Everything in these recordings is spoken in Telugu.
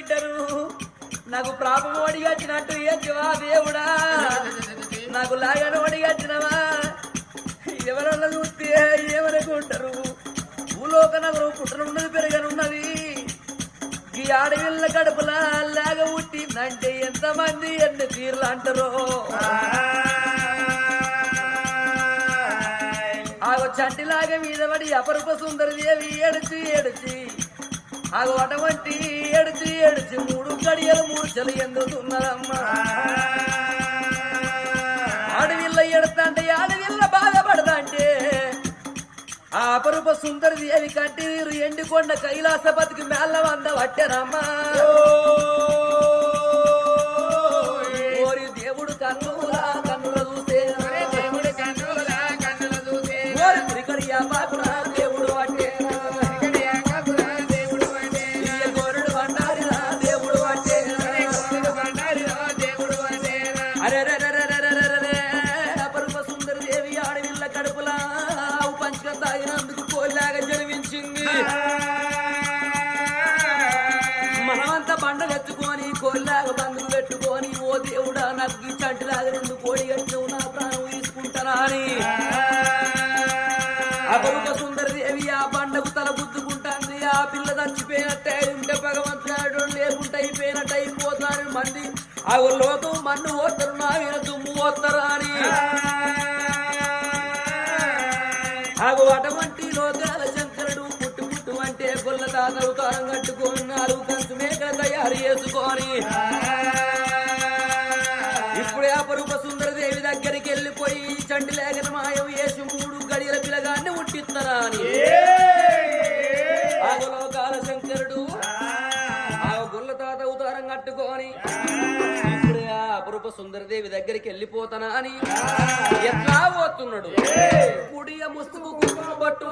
ప్రతిభత బిడ్డను. నాకు ప్రాపం వచ్చినట్టు ఏంటివా దేవుడా? నాకు లాగన వచ్చినవా? ఎవరన్నా చూస్తే ఏమనుకుంటారు? భూలోక నగరం పుట్టనున్నది పెరగనున్నది. ఈ ఆడవిల్ల కడుపులా లాగ పుట్టిందంటే ఎంతమంది ఎన్ని తీర్లు అంటారో? ఆగో చంటిలాగా మీద పడి అపరూప సుందరి దేవి ఏడుచి ఏడుచి ఆగో అటువంటి ఏడుచి ఏడుచి మూడు గడియలు మూర్చలు ఎందుకున్నారమ్మా ఆడవిల్ల ఎడతంటే ఆడవిల్ల బాధపడదంటే ఆ అపరూప సుందరి దేవి కంటి నీరు ఎండికొండ కైలాసపతికి మేళ్ళ వంద పట్టారమ్మా. మన్ను ఓతరు నా మీద దుమ్ము ఓతరు అని. ఆగు అటువంటి లోకాల శంకరుడు పుట్టు పుట్టు అంటే గొల్ల తాత అవతారం కట్టుకొని నాలుగు కంచు మేకలు తయారు చేసుకొని. ఇప్పుడే అపరూప సుందర దేవి దగ్గరికి వెళ్ళిపోయి చండి లేఖన మాయం వేసి మూడు గడియల పిల్లగాన్ని ఉట్టిస్తారా అని. ఆగు లోకాల శంకరుడు ఆ గొల్ల తాత అవతారం కట్టుకొని సుందరదేవి దగ్గరికి వెళ్ళిపోతానా అని ఎట్లా పోతున్నాడు? కుడియ ముసుగు కుంకుమ పట్టు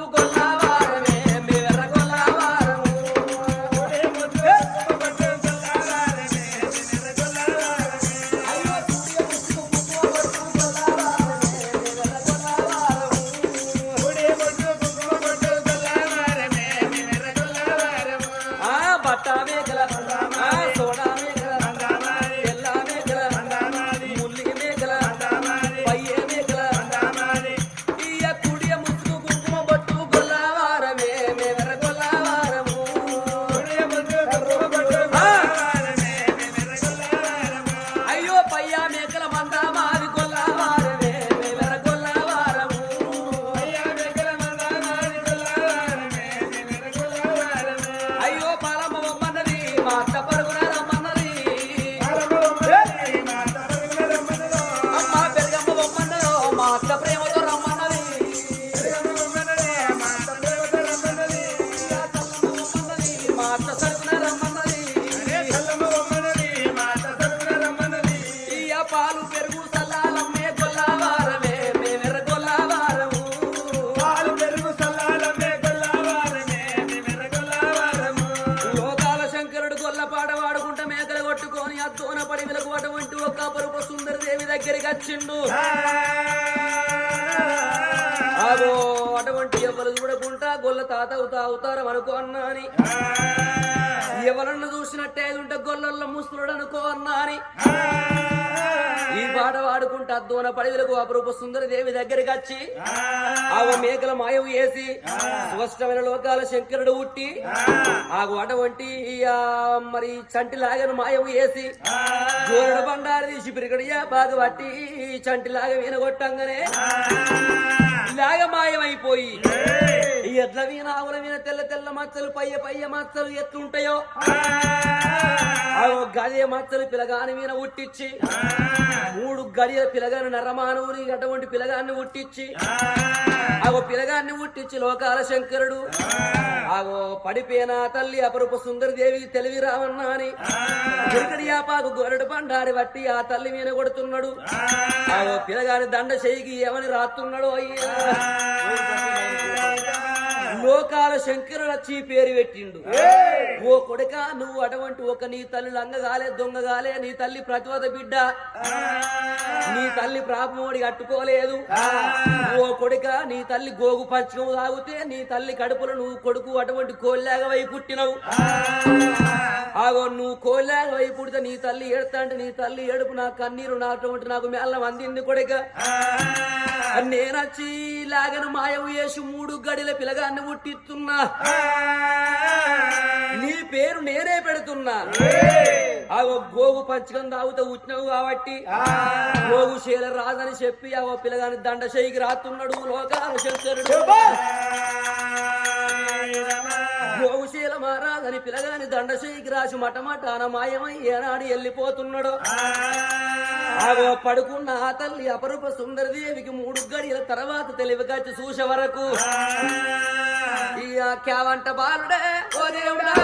దగ్గరికి వచ్చిండు అదో అటువంటి ఎవరు చూడకుండా గొల్ల తాత అవుతా అవుతారం అనుకో అన్నా అని ఎవరన్నా చూసినట్టే ఉంటే గొల్లల్లో ముస్తులుడు అనుకో అన్నా అని ఈ పాట పాడుకుంటా అద్దోన పడిదలకు అపరూప సుందర దేవి దగ్గరికి వచ్చి ఆవు మేకల మాయవు వేసి స్పష్టమైన లోకాల శంకరుడు ఉట్టి ఆగు అటువంటి ఆ మరి చంటి లాగను మాయవు వేసి గోరడ బండారు తీసి పిరిగడియా బాగా పట్టి చంటి లాగ వీనగొట్టంగానే లాగ మాయమైపోయి ఎడ్ల వీణ ఆవుల వీణ తెల్ల తెల్ల మచ్చలు పయ్య పయ్య మచ్చలు ఎట్లుంటాయో? గదే మచ్చలు పిలగాని వీణ ఉట్టించి మూడు గడియ పిలగాని నరమానవుని అటువంటి పిలగాన్ని ఉట్టించి ఆగో పిలగాన్ని ఉట్టించి లోకాల శంకరుడు ఆగో పడిపోయిన తల్లి అపరూప సుందరి దేవి తెలివి రావన్న అని యాపాకు గొరడు బండారి బట్టి ఆ తల్లి మీద కొడుతున్నాడు ఆగో పిలగాని దండ చేయికి ఏమని రాస్తున్నాడు అయ్యా? లోకాల ఈ పేరు పెట్టిండు. ఓ కొడుక నువ్వు అటువంటి ఒక నీ తల్లి లంగగాలే దొంగగాలే నీ తల్లి ప్రతివద బిడ్డ. నీ తల్లి ప్రాపమోడి కట్టుకోలేదు. ఓ కొడుక నీ తల్లి గోగు పంచకం తాగితే నీ తల్లి కడుపులో నువ్వు కొడుకు అటువంటి కోల్లాగా వై పుట్టినవు ఆగో నువ్వు కోల్లాగా వై పుడితే నీ తల్లి ఏడుతా అంటే నీ తల్లి ఏడుపు నా కన్నీరు నా అటువంటి నాకు మేళం అందింది కొడుక. నేనొచ్చి లాగను మాయవు వేసి మూడు గడిల పిలగాన్ని పుట్టిస్తున్నా నీ పేరు నేనే పెడుతున్నా. ఆ గోగు పంచకం తాగుతూ ఉచ్చినావు కాబట్టి గోగు శీల రాదని చెప్పి ఆ పిల్లగాని దండ చేయికి రాస్తున్నాడు లోకాల శంకరుడు. గోగుశీల మహారాజని పిల్లగాని దండ చేయికి రాసి మటమటాన మాయమై ఏనాడు వెళ్ళిపోతున్నాడు ఆగో పడుకున్న ఆ తల్లి అపరూప సుందరదేవికి మూడు గడియల తర్వాత తెలివిగచ్చి చూసే వరకు ఇక క్యావంట బాలుడే ఓ దేవుడా.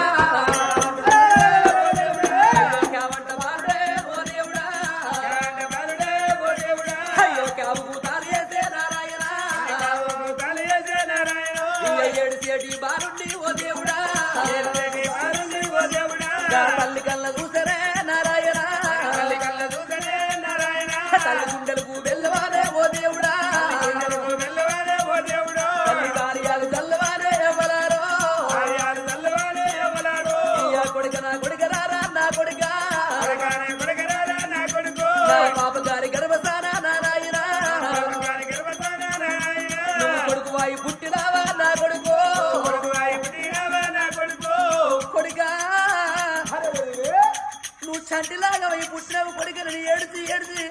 ఏడిచి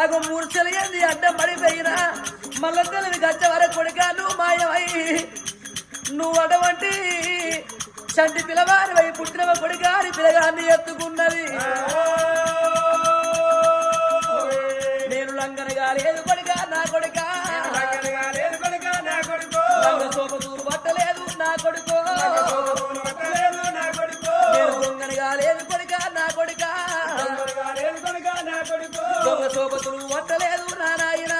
అగో మూర్చలు ఏంది? అడ్డం పడిపోయినా. మళ్ళా తెలివి గచ్చ వరకు కొడుక నువ్వు మాయమై. నువ్వు అటువంటి చంటి పిలవారి వై పుట్టినవ కొడుకారి పిలగాన్ని ఎత్తుకున్నది. నేను లంగనగా లేదు కొడుక నా కొడుక. లంగ సోపతూరు పట్టలేదు నా కొడుకు. దొంగ సోపతులు పట్టలేదు నా నాయన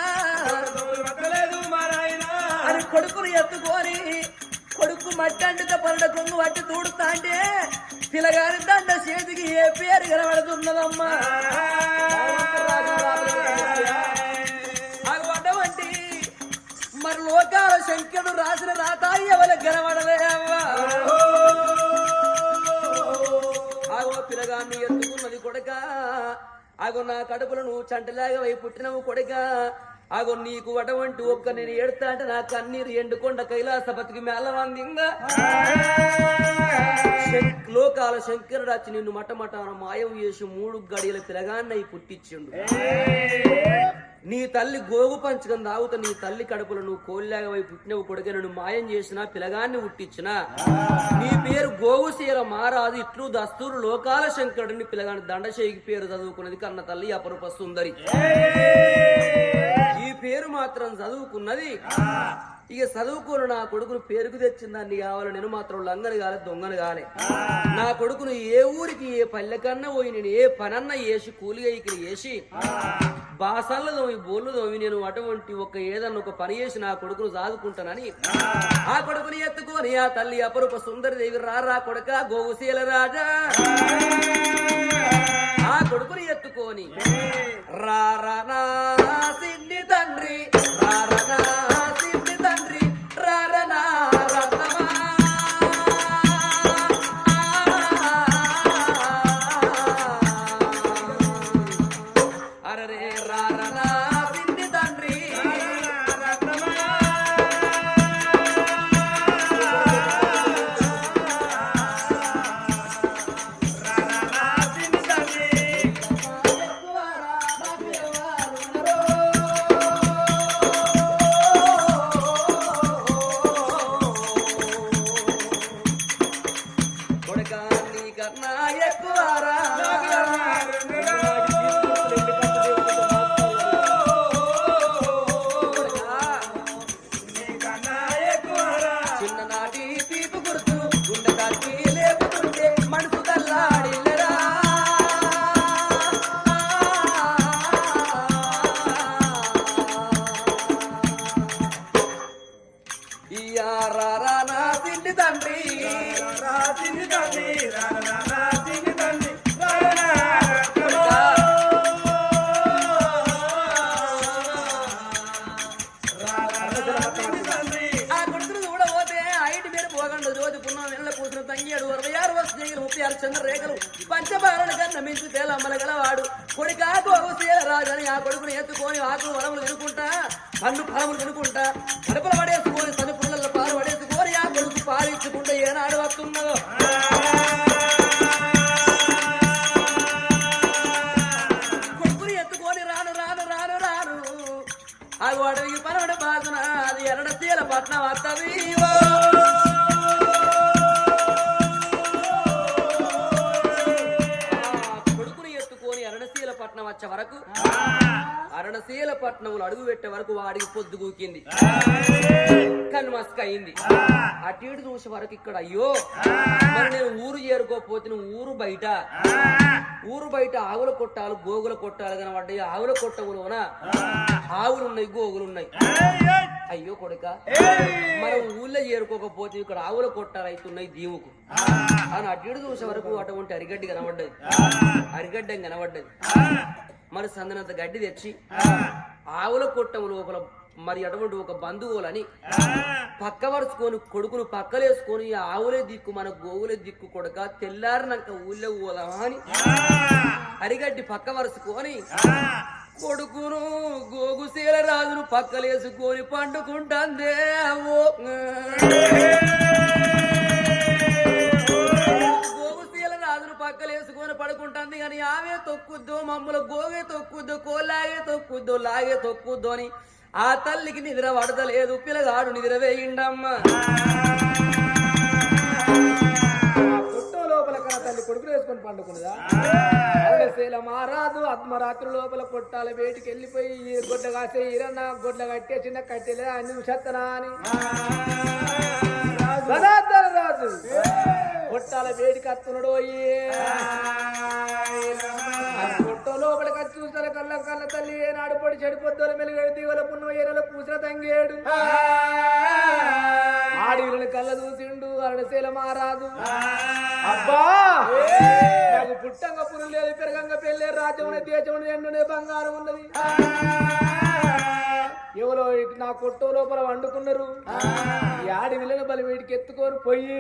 అని కొడుకును ఎత్తుకొని కొడుకు మట్టండితో పనుల కొంగు పట్టి తూడుతా అంటే పిల్లగారి దండ చేతికి ఏ పేరు కనబడుతున్నదమ్మా. పడ్డవంటి మరి లోకాల శంకరుడు రాసిన రాత ఎవరు కనబడలే. ఆగో నా కడుపులను నువ్వు చంటలాగా వై పుట్టినవు కొడక. ఆగో నీకు అటువంటి ఒక్క నేను ఏడుతా అంటే నా కన్నీరు ఎండుకొండ కైలాస బతికి మేళవందిందా లోకాల శంకరుడు నిన్ను మటమటాన మాయం చేసి మూడు గడియల పిలగాన్నై పుట్టించిండు. నీ తల్లి గోగు పంచకం తాగుతా నీ తల్లి కడుపులో నువ్వు కోల్లాగా పోయి పుట్టినవు కొడుకు నన్ను మాయం చేసిన పిలగాన్ని పుట్టించిన నీ పేరు గోగుశీల మారాదు ఇట్లు దస్తూరు లోకాల శంకరుడిని పిలగాని దండశేకి పేరు చదువుకున్నది కన్న తల్లి అపరూప సుందరి. ఈ పేరు మాత్రం చదువుకున్నది. ఇక చదువుకోను నా కొడుకును పేరుకు తెచ్చిందాన్ని కావాలి నేను మాత్రం లంగని కాలే దొంగను కాలే. నా కొడుకును ఏ ఊరికి ఏ పల్లెకన్నా పోయి నేను ఏ పనన్నా వేసి కూలి అయికి వేసి బాసల్ల దోమి బోళ్ళు దోమి నేను అటువంటి ఒక ఏదన్న ఒక పని చేసి నా కొడుకును సాదుకుంటానని. ఆ కొడుకుని ఎత్తుకొని ఆ తల్లి అపరూప సుందరి దేవి రారా కొడక గోగుశీల రాజా. ఆ కొడుకుని ఎత్తుకొని రారనా సిద్ధి తండ్రి రారనా వరకు ఇక్కడ. అయ్యో మరి నేను ఊరు చేరుకోపోతే ఊరు బయట. ఊరు బయట ఆవుల కొట్టాలు గోగుల కొట్టాలు కనబడ్డాయి. ఆవుల కొట్టవులోన? ఆవులు ఉన్నాయి గోగులు ఉన్నాయి అయ్యో కొడుక. మనం ఊళ్ళో చేరుకోకపోతే ఇక్కడ ఆవుల కొట్టాలు అవుతున్నాయి దీవుకు. అని అటు ఇటు చూసే వరకు అటువంటి అరిగడ్డి కనబడ్డది. అరిగడ్డం కనబడ్డది. మరి సందనంత గడ్డి తెచ్చి ఆవుల కొట్టం లోపల మరి అటువంటి ఒక బంధువులని పక్క వరుసుకొని కొడుకును పక్కలేసుకొని ఆవులే దిక్కు మన గోవులే దిక్కు కొడక తెల్లారినాక ఊళ్ళో పోదామా అని అరిగడ్డి పక్క వరుసుకొని కొడుకును గోగుశీల రాజును పక్కలేసుకొని పండుకుంటాందే ఓ గోగుశీల రాజును పక్కలేసుకొని పడుకుంటుంది కానీ ఆమె తొక్కుద్దో మమ్మల గోగే తొక్కుద్దో కోలాగే తొక్కుద్దో లాగే తొక్కుద్దో అని ఆ తల్లికి నిద్ర పడతలేదు పిల్లగాడు నిద్ర వేయిండమ్మా. పుట్టో లోపల తల్లి కొడుకులు వేసుకొని పండుకున్నదా? శీల మారాదు ఆత్మరాత్రి లోపల కొట్టాల బయటికి వెళ్ళిపోయి గొడ్డ కాసే ఈరన్న గొడ్ల కట్టే చిన్న కట్టెలే అన్ని సత్తనా అని. రాజు. కొట్టాల వేడికి అత్తున్నాడు చూసిన కళ్ళ కళ్ళ తల్లి ఏనాడు పొడి చెడిపోద్దు మెలుగడి దిగుల పున్న ఏరల పూసిన తంగేడు ఆడిలను కళ్ళ చూసిండు అరడశీల మారాదు అబ్బా! నాకు పుట్టంగా పురుగు లేదు పెరగంగా పెళ్ళే రాజ్యమున దేశమున ఎండునే బంగారం ఉన్నది. ఎవరో నా కొట్టు లోపల వండుకున్నారు. ఆడి విల్లని బలి వీడికి ఎత్తుకొని పోయి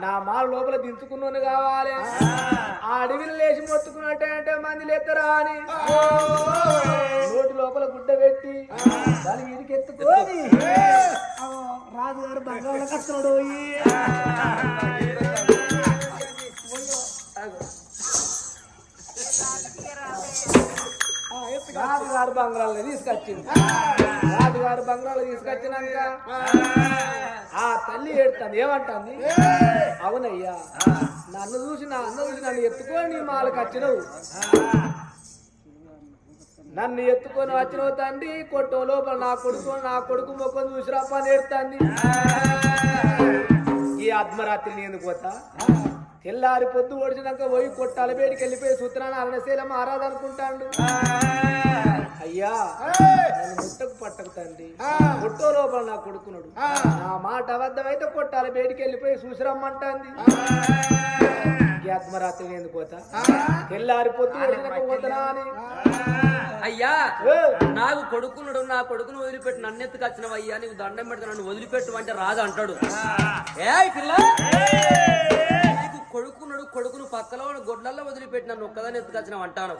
నా మాల లోపల దించుకున్నాను కావాలి. ఆ. అడవిని లేచి మొత్తుకున్నట్టే అంటే మంది లేత్తరా అని. నోటి లోపల గుడ్డ పెట్టి దాని వీడికి ఎత్తుకొని. రాజుగారు బంగాళ కస్తున్నాడు రాజుగారు బంగాళాలు తీసుకొచ్చింది. రాజుగారు బంగాళాలు తీసుకొచ్చినాక ఆ. తల్లి ఏడుతుంది. ఏమంటుంది? అవునయ్యా నన్ను చూసి నా అన్న చూసి నన్ను ఎత్తుకొని మాలకు వచ్చినవు నన్ను ఎత్తుకొని వచ్చినవు తండ్రి కొట్టం లోపల నా కొడుకు నా కొడుకు మొక్కను చూసి రప్ప నేడుతుంది ఈ ఆత్మరాత్రి నేను పోతా. తెల్లారి పొద్దు ఒడిచినాక పోయి కొట్టాల బయటికి వెళ్ళిపోయి సూత్రాన్ని అరణశీలం ఆరాధనుకుంటాడు అయ్యా నన్ను ముట్టకు పట్టకు తండ్రి. కొట్టో లోపల నా కొడుకున్నాడు నా మాట అబద్ధమైతే కొట్టాల బయటికి వెళ్ళిపోయి చూసిరమ్మంటాంది. ఆత్మరాత్రి నేను పోతా? తెల్లారి పొద్దు పోతానా అని. అయ్యా నాకు కొడుకున్నాడు నా కొడుకును వదిలిపెట్టి నన్ను ఎత్తుకొచ్చినవయ్యా నీకు దండం పెడతా నన్ను వదిలిపెట్టు అంటే రాదు అంటాడు. ఏ పిల్ల! కొడుకున్నాడు కొడుకును పక్కలో ఉన్న గొడ్లల్లో వదిలిపెట్టి నన్ను ఒక్కదాన్ని ఎత్తుకొచ్చినావు అంటాను.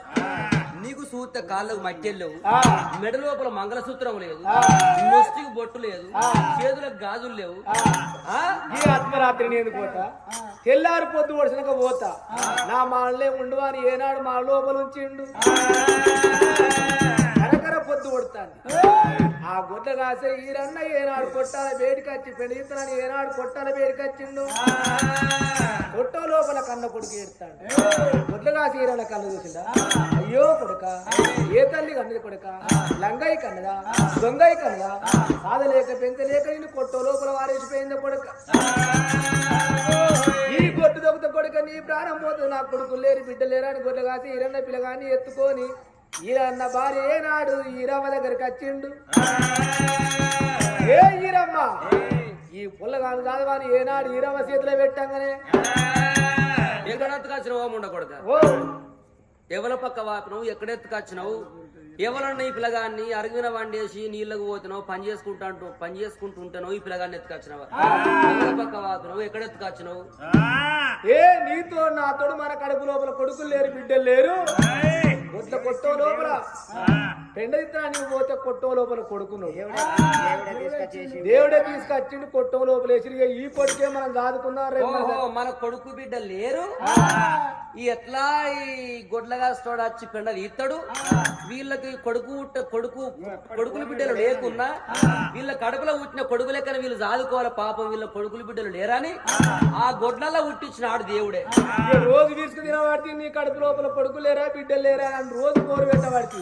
నీకు సూత్త కాళ్ళకు మట్టెలు ఆ, మెడ లోపల మంగళసూత్రం లేదు. నొస్టికి బొట్టు లేదు. చేతులకు గాజులు లేవు? ఈ ఆత్మరాత్రి నేను పోతా. తెల్లారి పొద్దు ఒడిచినాక పోతా. నా మాళ్ళే ఉండు అని ఏనాడు మా లోపల ఉంచిండు. కరకర పొద్దు కొడతాను ఆ గుడ్డ కాసే ఈరన్న ఏనాడు కొట్టాల వేడికచ్చి పెడితనని ఏనాడు కొట్టాల వేడికచ్చిండు కొట్టో లోపల కన్న కొడుకు ఏడుతాడు గుడ్ల కాసి ఈరన్న కళ్ళు చూసిండా అయ్యో కొడుక ఏ తల్లి కన్నది కొడుక? లంగయ్య కన్నదా? దొంగయ్య కన్నదా? సాధలేక పెంచలేక నేను కొట్టో లోపల వారేసిపోయింది కొడుక. ఈ గొడ్డు దొంగత కొడుక నీ ప్రాణం పోతుంది నా కొడుకు లేరు బిడ్డ లేరు అని గొడ్ల కాసి ఈరన్న పిల్లగాని ఎత్తుకొని ఈరన్న భార్య ఏనాడు ఈరమ్మ దగ్గరికి వచ్చిండు? ఏ ఈరమ్మ ఈ పుల్ల కాదు అని ఏనాడు ఈరవ చేతిలో పెట్టంగానే? ఎక్కడెత్తుకొచ్చినావు ఉండకూడదు ఓ ఎవల పక్క వాపినావు? ఎక్కడెత్తుకొచ్చినావు ఎవరన్నా ఈ పిల్లగాన్ని అరిగిన వండేసి నీళ్ళకు పోతున్నావు? పని చేసుకుంటా అంటూ పని చేసుకుంటూ ఉంటాను ఈ పిల్లగాన్ని ఎత్తుకొచ్చినావా ఎవల పక్క వాపినావు? ఎక్కడెత్తుకొచ్చినావు ఏ నీతో నాతోడు మన కడుపు లోపల కొడుకులు లేరు బిడ్డలు లేరు. కొట్ల కొట్టో లోపల. పెండ ఇత్తనానికి పోతే కొట్టో లోపల కొడుకును దేవుడే తీసుకొచ్చిండు. కొట్టో లోపల వేసి ఈ కొడుకే మనం దాదుకున్నాం రేపు మన కొడుకు బిడ్డ లేరు. ఈ ఎట్లా ఈ గొడ్లగా వచ్చి పెండలు ఇత్తడు వీళ్ళకి కొడుకు కొడుకు కొడుకులు బిడ్డలు లేకున్నా వీళ్ళ కడుపులో పుట్టిన కొడుకు లెక్కన వీళ్ళు చాదుకోవాలి పాపం వీళ్ళ కొడుకులు బిడ్డలు లేరని ఆ. గొడ్లలో పుట్టించినాడు దేవుడే. రోజు తీసుకు తినవాడికి నీ కడుపు లోపల కొడుకు లేరా బిడ్డలు లేరా అని రోజు కోరు పెట్టవాడికి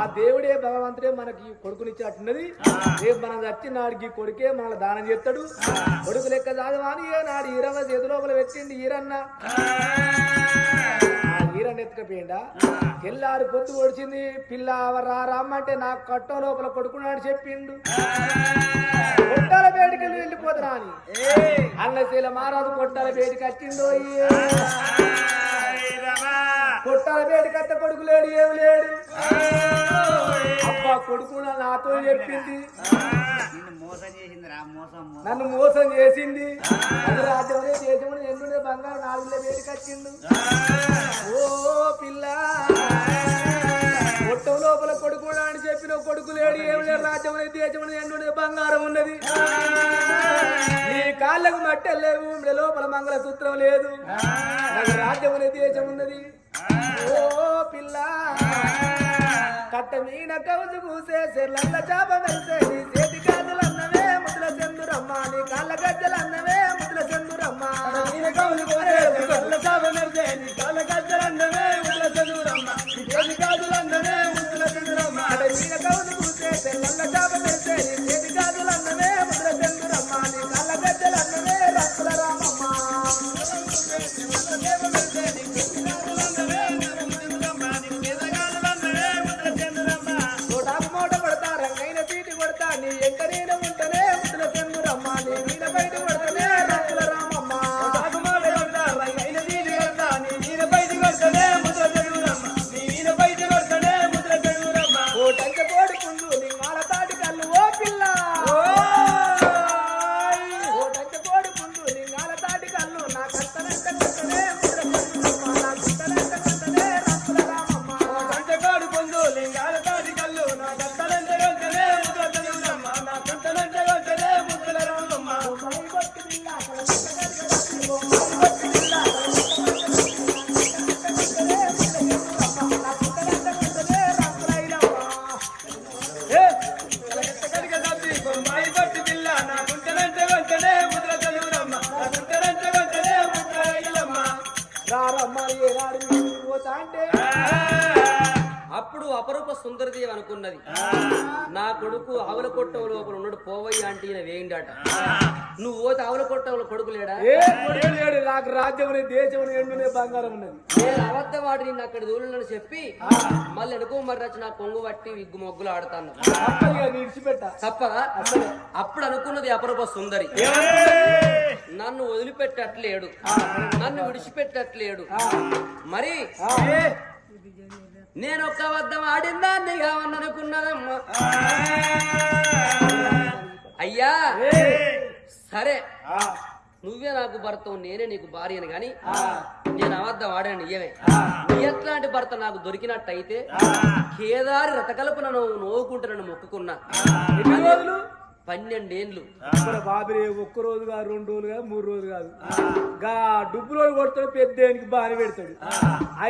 ఆ దేవుడే భగవంతుడే మనకి కొడుకునిచ్చినట్టున్నది రేపు మనం చచ్చిన నాడికి కొడుకే మన దానం చేస్తాడు. కొడుకు లెక్క చదవాని ఏ నాడు ఈరన్న చేతి లోపల ఈరన్న. ఆ ఈరన్న ఎత్తుకపోయిండా? తెల్లారి పొద్దు పొడిచింది పిల్ల రమ్మంటే నాకు కట్టం లోపల కొడుకున్నాడు చెప్పిండు. కొట్టాల వేడికలు వెళ్ళిపోతున్నా అని. అన్నశీల మారాదు కొట్టాల వేడికి వచ్చిండో. కొట్టాల వేడికి అత్త కొడుకు లేడు ఏమి లేడు. అబ్బా కొడుకు నాతో చెప్పింది. నిన్ను మోసం చేసింది రా మోసం మోసం. నన్ను మోసం చేసింది. అది రాజ్యమనే దేశమని ఎందుండే బంగారు నాలుగులో వేడికి వచ్చిండు ఓ పిల్ల. కొట్టం కొడుకు అని చెప్పిన కొడుకు లేడు. ఏమి లేడు రాజ్యమని దేశమని ఎండుండే బంగారం ఉన్నది. నీ కాళ్ళకు మట్టెలు లేవు లోపల మంగళ సూత్రం లేదు రాజ్యం అనే దేశం ఉన్నది. ఓ పిల్ల కట్ట మీన కవుజు కూసే చెర్లల్ల చాప వెళ్తే నీ చేతి గాజులు అన్నవే ముద్ర చందురమ్మ నీ కాళ్ళ గజ్జలు అన్నవే ముద్ర చందురమ్మ మీన కవుజు కూసే చెర్లల్ల చాప వెళ్తే నీ కాళ్ళ గజ్జలు అన్నవే ముద్ర చందురమ్మ నీ కాళ్ళ గజ్జలు అన్నవే అంటే? అప్పుడు అపరూప సుందరదేవి అనుకున్నది. నా కొడుకు ఆవుల కొట్టం లోపల ఉన్నాడు పోవయ్య అంటే ఈయన వేయండాట. నువ్వు పోతే ఆవుల కొట్టంలో కొడుకు లేడా? నాకు రాజ్యం దేశం బంగారం ఉన్నది. నేను అబద్ధ వాడి నిన్ను అక్కడ దూలని చెప్పి మళ్ళీ అనుకో మరి రచ్చి నా కొంగు పట్టి విగ్గు మొగ్గులు ఆడతాను. తప్పదా అప్పుడు అనుకున్నది అపరూప సుందరి. నన్ను వదిలిపెట్టట్లేడు. నన్ను విడిచిపెట్టట్లేడు. మరి నేను ఒక్క అబద్ధం ఆడిందాన్ని కావన్ననుకున్నదమ్మా. అయ్యా సరే. నువ్వే నాకు భర్త నేనే నీకు భార్యను గాని నేను అబద్ధం ఆడాను నిజమే నీ ఎట్లాంటి భర్త నాకు దొరికినట్టయితే కేదారి రథకల్పన నువ్వు నవ్వుకుంటున్నాను మొక్కుకున్నా. ఎన్ని రోజులు? పన్నెండేండ్లు. బాబురే ఒక్క రోజు కాదు రెండు రోజులు కాదు మూడు రోజులు కాదు. గా డుబ్బు రోజు కొడతాడు పెద్దానికి బాని పెడతాడు.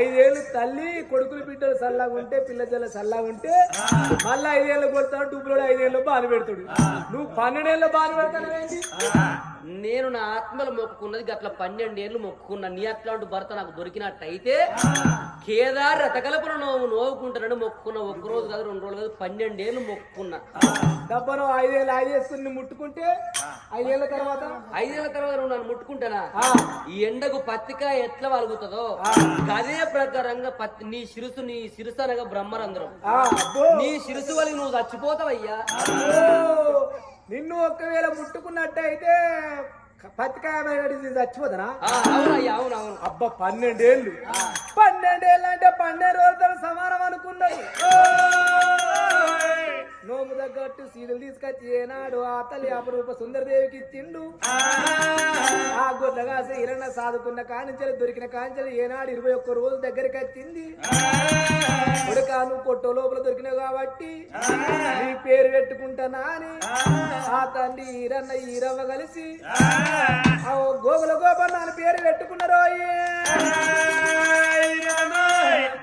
ఐదేళ్ళు తల్లి కొడుకులు బిడ్డలు సల్లాగా ఉంటే పిల్ల జల్ల సల్లాగా ఉంటే మళ్ళీ ఐదేళ్ళు కొడతాడు డుబ్బులోడు ఐదేళ్ళు బాని పెడతాడు. నువ్వు పన్నెండేళ్ళు బాని పెడతాడు ఏంటి నేను నా ఆత్మలు మొక్కుకున్నది గట్ల పన్నెండేళ్ళు మొక్కుకున్నా. నీ అట్లాంటి భర్త నాకు దొరికినట్టయితే కేదారి రథకల్పన నువ్వు నోవుకుంటానని మొక్కుకున్న ఒక్క రోజు కాదు రెండు రోజులు కాదు పన్నెండేళ్ళు మొక్కుకున్నా. డబ్బను ఐదేళ్ళు ఐదేసుకుని నువ్వు ముట్టుకుంటే ఐదేళ్ళ తర్వాత? ఐదేళ్ళ తర్వాత నువ్వు నన్ను ముట్టుకుంటానా? ఆ, ఈ ఎండకు పత్తిక ఎట్లా వలుగుతుందో? అదే ప్రకారంగా పత్తి నీ శిరుసు నీ శిరుసు అనగా బ్రహ్మరంధ్రం. నీ శిరుసు వలిగి నువ్వు చచ్చిపోతావయ్యా. నిన్ను ఒక్కవేళ ముట్టుకున్నట్టయితే పత్తికాయ అవును అవును అబ్బా పన్నెండేళ్ళు. పన్నెండేళ్ళు అంటే పన్నెండు రోజులతో సమానం అనుకున్నాడు తగ్గట్టు సీలు తీసుకొచ్చి ఏనాడు ఆ తల్లి అపరూప సుందరదేవికి ఇచ్చిండు ఆ. గొర్రెగాస ఇరణ సాదుకున్న కాంచెలు దొరికిన కాంచెలు ఏనాడు ఇరవై ఒక్క రోజు దగ్గరికి వచ్చింది. కొడుక నువ్వు పొట్ట లోపల దొరికినావు కాబట్టి నీ పేరు పెట్టుకుంటానా అని ఆ. తండ్రి ఈరన్న ఈరవ్వ కలిసి ఆ. గోగుల గోపన్న పేరు పెట్టుకున్నారో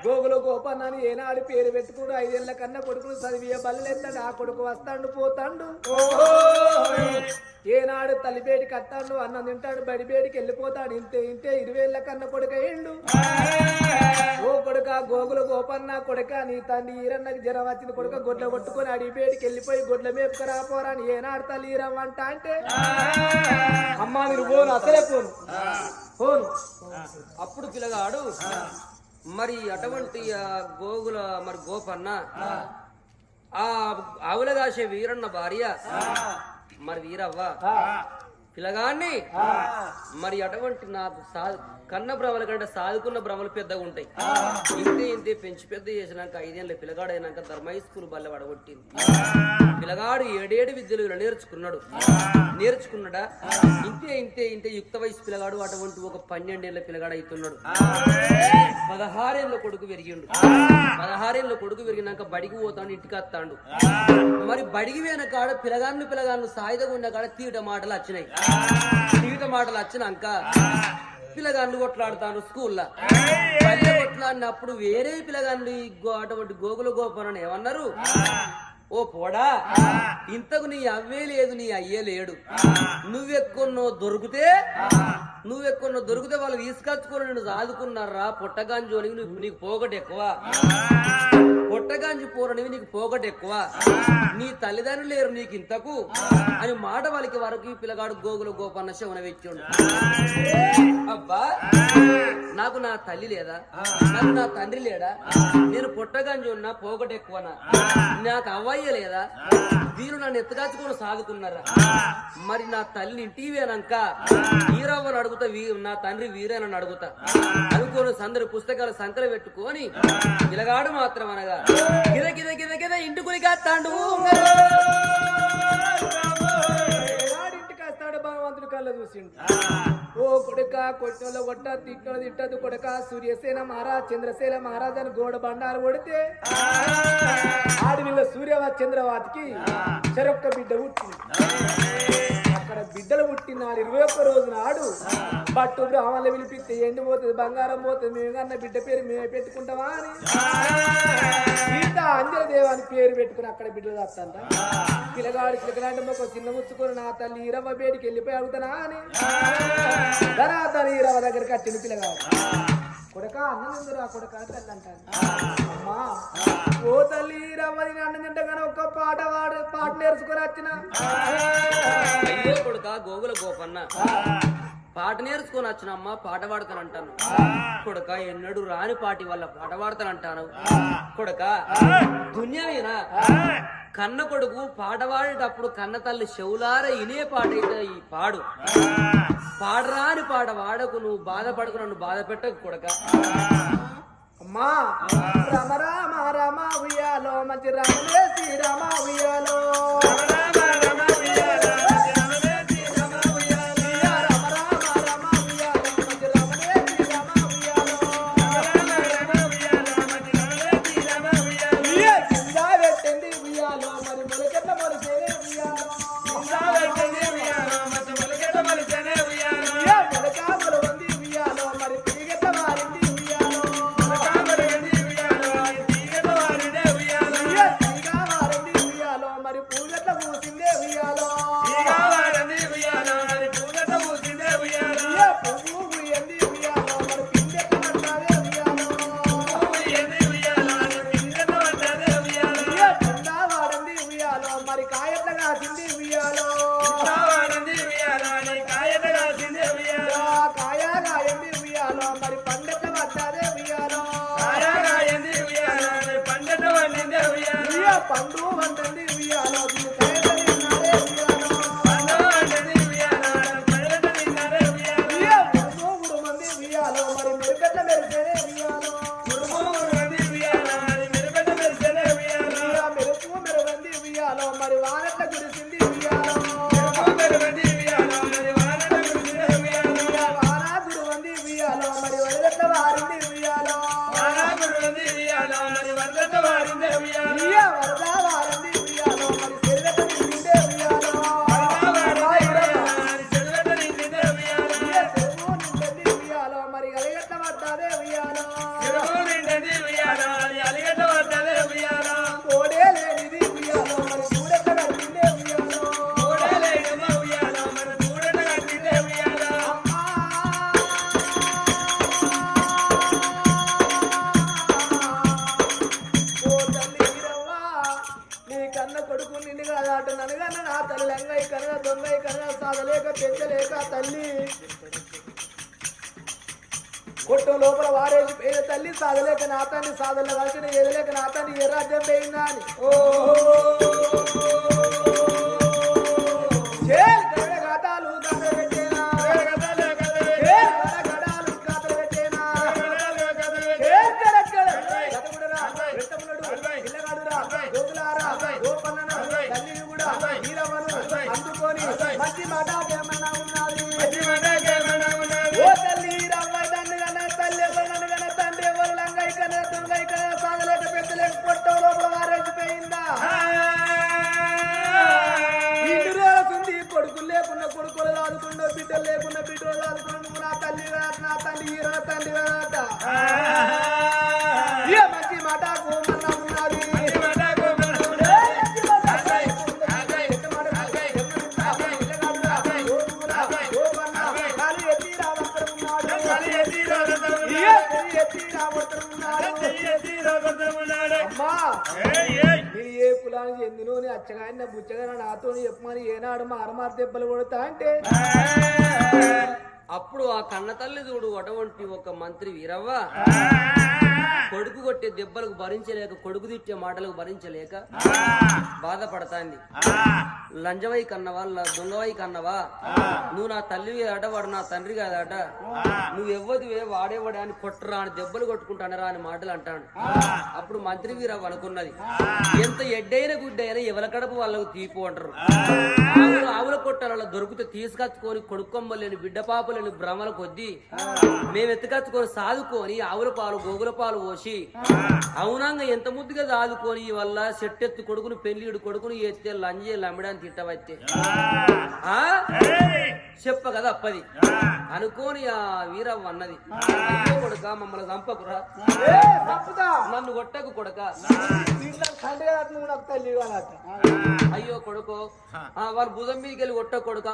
గోగుల గోపన్న అని ఏనాడు పేరు పెట్టుకుని ఐదేళ్ళ కన్నా కొడుకులు చదివి బల్లెత్తాడు. ఆ కొడుకు వస్తాడు పోతాడు. ఏనాడు తల్లిబేడికి అత్తాడు అన్నం తింటాడు బడిబేడికి వెళ్ళిపోతాడు. ఇంతే ఇంతే ఇరవేళ్ళ కన్న కొడుకు అయ్యిండు. ఓ కొడుక గోగుల గోపన్న కొడుక నీ తండ్రి ఈరన్నకి జ్వరం వచ్చింది కొడుక గొడ్ల కొట్టుకొని అడిబేడికి వెళ్ళిపోయి గొడ్ల మేపుకు రాపోరా అని ఏనాడు తల్లి ఈరమ్మంట అంటే అమ్మా మీరు పోను అసలే పోను. పోను. అప్పుడు పిల్లగాడు మరి అటువంటి ఆ గోగుల మరి గోపన్న ఆ. ఆవులగాసే వీరన్న భార్య. మరి వీరవ్వ. ఆ, పిల్లగాన్ని మరి అటువంటి సా కన్న భ్రమల కంటే సాదుకున్న భ్రమలు పెద్దగా ఉంటాయి. ఇంతే ఇంతే పెంచి పెద్ద చేసినాక ఐదేళ్ళ పిల్లగాడైనాక ధర్మై స్కూల్ బల్ల పడగొట్టింది పిల్లగాడు ఏడేడు విద్యలు నేర్చుకున్నాడు. నేర్చుకున్నాడా? ఇంతే ఇంతే ఇంతే యుక్త వయసు పిల్లగాడు అటువంటి ఒక పన్నెండేళ్ళ పిల్లగాడు అవుతున్నాడు పదహారేళ్ళ కొడుకు పెరిగిండు. పదహారేళ్ళ కొడుకు పెరిగినాక బడికి పోతాడు ఇంటికి వస్తాడు. మరి బడికి పోయిన కాడ పిలగాన్ను పిలగాన్ను సాయుధంగా ఉన్న కాడ తీట మాటలు వచ్చినాయి. జీవిత మాటలు వచ్చినాక పిల్లగాళ్ళు కొట్లాడుతాను స్కూల్లో. పల్లె కొట్లాడినప్పుడు వేరే పిల్లగాళ్ళు అటువంటి గోగుల గోపనని ఏమన్నారు? ఓ పోడా ఇంతకు నీ అవ్వే లేదు నీ అయ్యే లేడు. నువ్వెక్కున్నో దొరికితే నువ్వెక్కున్నో దొరికితే వాళ్ళు తీసుకొచ్చుకొని నిన్ను సాదుకున్నారా? పుట్టగాంజోనికి నువ్వు నీకు పోగొట్టు ఎక్కువ. పొట్టగాంజి పూరనివి నీకు పోగొట్టు ఎక్కువ నీ తల్లిదండ్రులు లేరు నీకు ఇంతకు. అని మాట వాళ్ళకి వరకు పిల్లగాడు గోగుల గోపన్న శవన వెచ్చిండు అబ్బా! నాకు నా తల్లి లేదా? నాకు నా తండ్రి లేడా? నేను పుట్టగాంజి ఉన్నా ఎక్కువనా నాకు అవ్వయ్య లేదా? వీరు నన్ను ఎత్తుగాచుకొని సాగుతున్నారా? మరి నా తల్లిని ఇంటికి వేనాక వీరవ్వని అడుగుతా నా తండ్రి వీరేనని అడుగుతా. అనుకోని సందరి పుస్తకాలు సంకల పెట్టుకొని పిలగాడు మాత్రం అనగా గిద గిద గిద గిద కాస్తాండు ఏనాడింటికి వస్తాడు భగవంతుడి కళ్ళ చూసిండు ఓ కొడుక కొట్టలో కొట్ట తిట్టో తిట్టదు కొడుక సూర్యసేన మహారాజ్ చంద్రసేన మహారాజ్ అని గోడ బండారు కొడితే ఆడవిల్ల సూర్యవా చంద్రవాతికి చెరొక్క బిడ్డ పుట్టింది. బిడ్డలు పుట్టిన నాడు ఇరవై ఒక్క రోజు నాడు పట్టు బ్రాహ్మణులు పిలిపిస్తే ఎండి పోతుంది బంగారం పోతుంది మేము కన్నా బిడ్డ పేరు మేమే పెట్టుకుంటామా అని. అంజన దేవాని పేరు పెట్టుకుని అక్కడ బిడ్డలు వస్తాంట పిల్లగాడు పిల్లగాంటే ఒక చిన్న ముచ్చుకొని నా తల్లి ఈరవ్వ బేడికి వెళ్ళిపోయి అడుగుతానా అని. తల్లి ఈరవ్వ దగ్గరికి వచ్చింది పిల్లగాడు. కొడక అన్నం ఎందురా కొడక తల్లి అంటాను అమ్మా. ఓ తల్లి ఈరవ్వ నేను అన్నం తింటగానే ఒక్క పాట వాడు పాట నేర్చుకొని వచ్చిన. కొడుక గోగుల గోపన్న. పాట నేర్చుకొని వచ్చిన అమ్మ పాట పాడతాను అంటాను కొడుక ఎన్నడు రాని పాటి వల్ల పాట పాడతాను అంటాను కొడుక దున్యమేనా కన్న కొడుకు పాట పాడేటప్పుడు కన్న తల్లి చెవులార ఇనే పాట అయితే ఈ పాడు. పాడరాని పాట వాడకు నువ్వు బాధపడకు నన్ను బాధ పెట్టకు కొడక. అమ్మా రామ రామ రామ ఉయ్యాలో మంచి రామలే శ్రీరామ ఉయ్యాలో. చెప్పమని అరమార్ దెబ్బలు కొడతా అంటే? అప్పుడు ఆ కన్న తల్లి చూడు అటువంటి ఒక మంత్రి వీరవ్వ. కొడుకు కొట్టే దెబ్బలకు భరించలేక కొడుకు తిట్టే మాటలకు భరించలేక బాధపడతాంది. లంజవై కన్నవా దొంగవై కన్నవా? నువ్వు నా తల్లివి కాదట వాడు నా తండ్రి కాదట. నువ్వు ఎవ్వదివే వాడేవాడే అని కొట్టరా అని దెబ్బలు కొట్టుకుంటానరా అని మాటలు అంటాడు. అప్పుడు మంత్రి వీరవ్వ అనుకున్నది ఎంత ఎడ్డైన గుడ్డైనా ఎవల కడప వాళ్ళకు తీపు అంటారు. ఆవులు ఆవుల కొట్టాల దొరికితే తీసుకొచ్చుకొని కొడుకొమ్మలేని బిడ్డ పాపలేని భ్రమల కొద్దీ మేము ఎత్తుకచ్చుకొని సాదుకొని ఆవుల పాలు గోగుల పాలు పోసి అవునంగా ఎంత ముద్దుగా సాదుకొని వల్ల చెట్టెత్తు కొడుకుని పెళ్ళిడు కొడుకుని ఎత్తే లంజే లమ్మడానికి తిట్టవచ్చే చెప్ప కదా అప్పది. అనుకోని ఆ వీరవ్వ అన్నది. కొడుక మమ్మల్ని చంపకురా. నన్ను కొట్టకు కొడక. అయ్యో కొడుకో ఆ, వారి భుజం మీదకి వెళ్ళి కొట్ట కొడుక